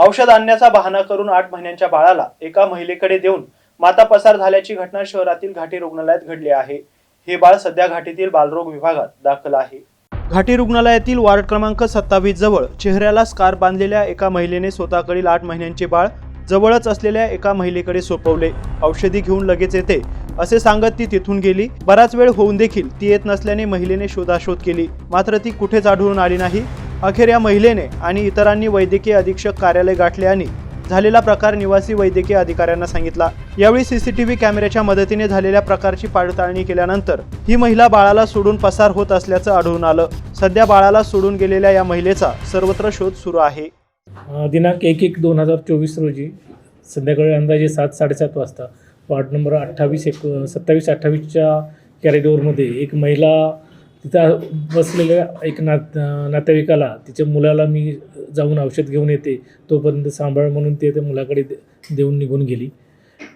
औषध आणण्याचा बहाणा करून आठ महिन्यांच्या बाळाला एका महिलेकडे देऊन माता पसार झाल्याची घटना शहरातील घाटी रुग्णालयात घडली आहे. हे बाळ सध्या घाटीतील बालरोग विभागात दाखल आहे. घाटी रुग्णालयातील वार्ड क्रमांक सत्तावीस जवळ चेहऱ्याला स्कार बांधलेल्या एका महिलेने स्वतःकडील आठ महिन्यांचे बाळ जवळच असलेल्या एका महिलेकडे सोपवले. औषधी घेऊन लगेच येते असे सांगत ती तिथून गेली. बराच वेळ होऊन देखील ती येत नसल्याने महिलेने शोधाशोध केली. मात्र ती कुठेच आढळून आली नाही. अखेर या महिलेने आणि इतरांनी वैद्यकीय अधीक्षक कार्यालय गाठले आणि झालेला प्रकार निवासी वैद्यकीय अधिकाऱ्यांना सांगितला. यावेळी सीसीटीव्ही कॅमेऱ्याच्या मदतीने झालेल्या प्रकारची पडताळणी केल्यानंतर ही महिला बाळाला सोडून पसार होत असल्याचं आढळून आलं. सध्या बाळाला सोडून गेलेल्या या महिलेचा सर्वत्र शोध सुरू आहे. दिनांक एक एक दोन हजार चोवीस रोजी संध्याकाळी अंदाजे सात साडेसात वाजता वार्ड नंबर अठ्ठावीस एक सत्तावीस अठ्ठावीसच्या कॅरिडोरमध्ये एक महिला तिथं बसलेल्या एक नात नातेवाईकाला तिच्या मुलाला मी जाऊन औषध घेऊन येते तोपर्यंत सांभाळ म्हणून ते त्या मुलाकडे दे- देऊन निघून गेली.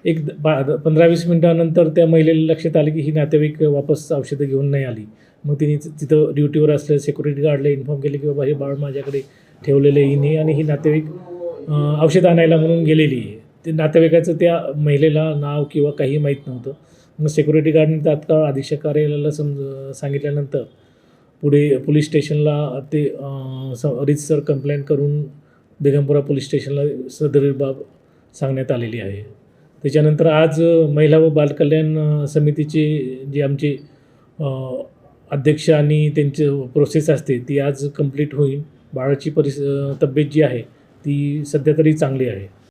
एक द- बा पंधरा वीस मिनटानंतर त्या महिलेला लक्षात आलं की ही नातेवाईक वापस औषधं घेऊन नाही आली. मग तिने तिथं ड्युटीवर असलेल्या सिक्युरिटी गार्डला इन्फॉर्म केले की बाबा हे बाळ माझ्याकडे ठेवलेलं आहे हिने आणि ही नातेवाईक औषध आणायला म्हणून गेलेली आहे. ते नातेवाईकाचं त्या महिलेला नाव किंवा काही माहीत नव्हतं. मग सिक्युरिटी गार्डने तात्काळ अधीक्षक कार्यालयाला समज सांगितल्यानंतर पुढे पोलीस स्टेशनला ते स रितसर कंप्लेंट करून बेगमपुरा पोलीस स्टेशनला सदरील बाब सांगण्यात आलेली आहे. त्याच्यानंतर आज महिला व बालकल्याण समितीचे जे आमचे अध्यक्ष आणि त्यांचे प्रोसेस असते ती आज कंप्लीट होईल. बाळाची परिस तब्येत जी आहे ती सध्या तरी चांगली आहे.